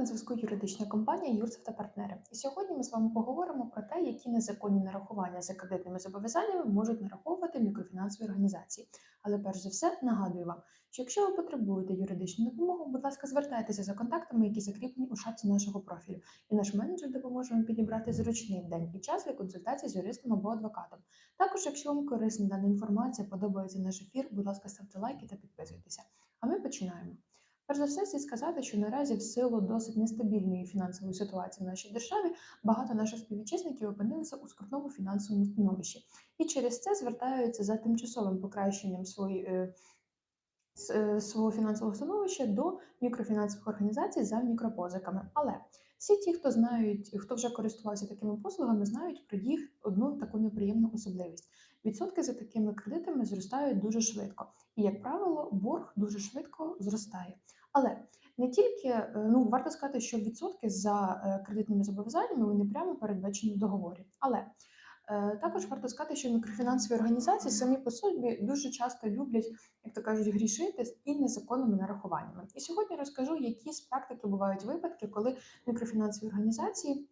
на зв'язку юридична компанія Юрцев та партнери. І сьогодні ми з вами поговоримо про те, які незаконні нарахування за кредитними зобов'язаннями можуть нараховувати мікрофінансові організації. Але перш за все нагадую вам, що якщо ви потребуєте юридичну допомогу, будь ласка, звертайтеся за контактами, які закріплені у шапці нашого профілю. І наш менеджер допоможе вам підібрати зручний день і час для консультації з юристом або адвокатом. Також, якщо вам корисна дана інформація, подобається наш ефір, будь ласка, ставте лайки та підписуйтеся. А ми починаємо. Перш за все, слід сказати, що наразі в силу досить нестабільної фінансової ситуації в нашій державі багато наших співвітчизників опинилися у скрутному фінансовому становищі і через це звертаються за тимчасовим покращенням свої, е, е, свого фінансового становища до мікрофінансових організацій за мікропозиками. Але всі ті, хто знають, хто вже користувався такими послугами, знають про їх одну таку неприємну особливість. Відсотки за такими кредитами зростають дуже швидко, і, як правило, борг дуже швидко зростає. Але не тільки е, ну варто сказати, що відсотки за е, кредитними зобов'язаннями вони прямо передбачені в договорі. Але е, також варто сказати, що мікрофінансові організації самі по собі дуже часто люблять, як то кажуть, грішити з і незаконними нарахуваннями. І сьогодні розкажу, які з практики бувають випадки, коли мікрофінансові організації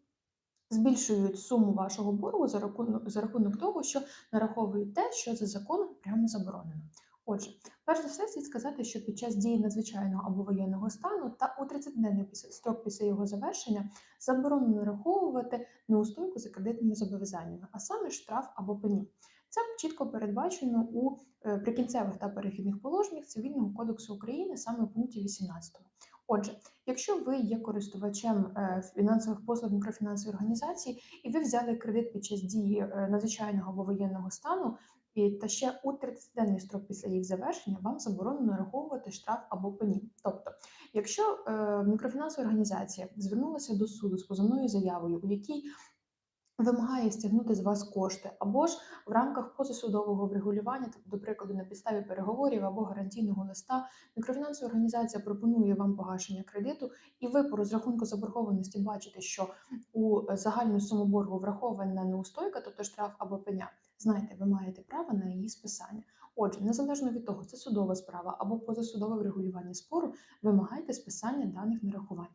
збільшують суму вашого боргу за рахунок, за рахунок того, що нараховують те, що за законом прямо заборонено. Отже, перш за все, слід сказати, що під час дії надзвичайного або воєнного стану та у 30-денний строк після його завершення заборонено нараховувати неустойку за кредитними зобов'язаннями, а саме штраф або пені. Це чітко передбачено у е, прикінцевих та перехідних положеннях Цивільного кодексу України саме у пункті 18. Отже, якщо ви є користувачем е, фінансових послуг мікрофінансової організації і ви взяли кредит під час дії е, надзвичайного або воєнного стану, і та ще у 30-денний строк після їх завершення вам заборонено нараховувати штраф або пені. Тобто, якщо е, мікрофінансова організація звернулася до суду з позовною заявою, у якій вимагає стягнути з вас кошти, або ж в рамках позасудового врегулювання, тобто, до прикладу, на підставі переговорів або гарантійного листа, мікрофінансова організація пропонує вам погашення кредиту, і ви по розрахунку заборгованості бачите, що у загальну суму боргу врахована неустойка, тобто штраф або пеня. Знаєте, ви маєте право на її списання. Отже, незалежно від того, це судова справа або позасудове врегулювання спору, вимагайте списання даних нарахувань.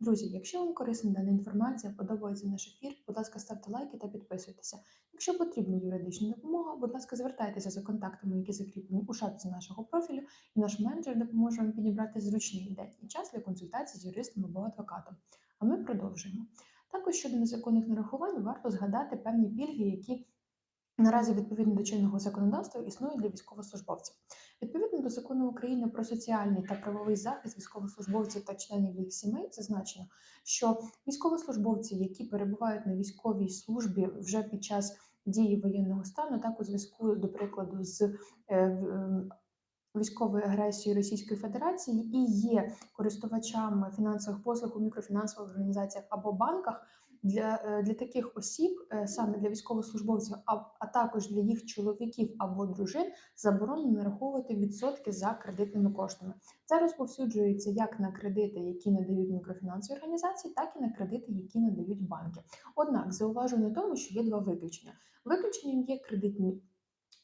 Друзі, якщо вам корисна дана інформація, подобається наш ефір, будь ласка, ставте лайки та підписуйтеся. Якщо потрібна юридична допомога, будь ласка, звертайтеся за контактами, які закріплені у шапці нашого профілю, і наш менеджер допоможе вам підібрати зручний день і час для консультацій з юристом або адвокатом. А ми продовжуємо. Також щодо незаконних нарахувань, варто згадати певні пільги, які наразі відповідно до чинного законодавства існують для військовослужбовців. Відповідно до закону України про соціальний та правовий захист військовослужбовців та членів їх сімей зазначено, що військовослужбовці, які перебувають на військовій службі вже під час дії воєнного стану, так у зв'язку, до прикладу, з е, військовою агресією Російської Федерації і є користувачами фінансових послуг у мікрофінансових організаціях або банках. Для, е, для таких осіб, е, саме для військовослужбовців, а, а також для їх чоловіків або дружин, заборонено нараховувати відсотки за кредитними коштами. Це розповсюджується як на кредити, які надають мікрофінансові організації, так і на кредити, які надають банки. Однак зауважую на тому, що є два виключення. Виключенням є кредитні.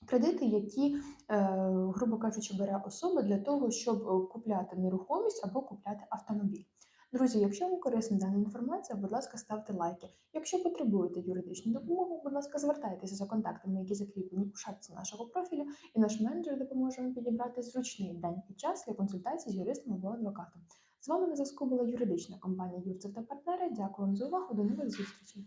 Кредити, які, е, грубо кажучи, бере особа для того, щоб купляти нерухомість або купляти автомобіль. Друзі, якщо вам корисна дана інформація, будь ласка, ставте лайки. Якщо потребуєте юридичну допомогу, будь ласка, звертайтеся за контактами, які закріплені у шапці нашого профілю, і наш менеджер допоможе вам підібрати зручний день і час для консультацій з юристом або адвокатом. З вами на зв'язку була юридична компанія Юрцев та партнери. Дякую вам за увагу. До нових зустрічей.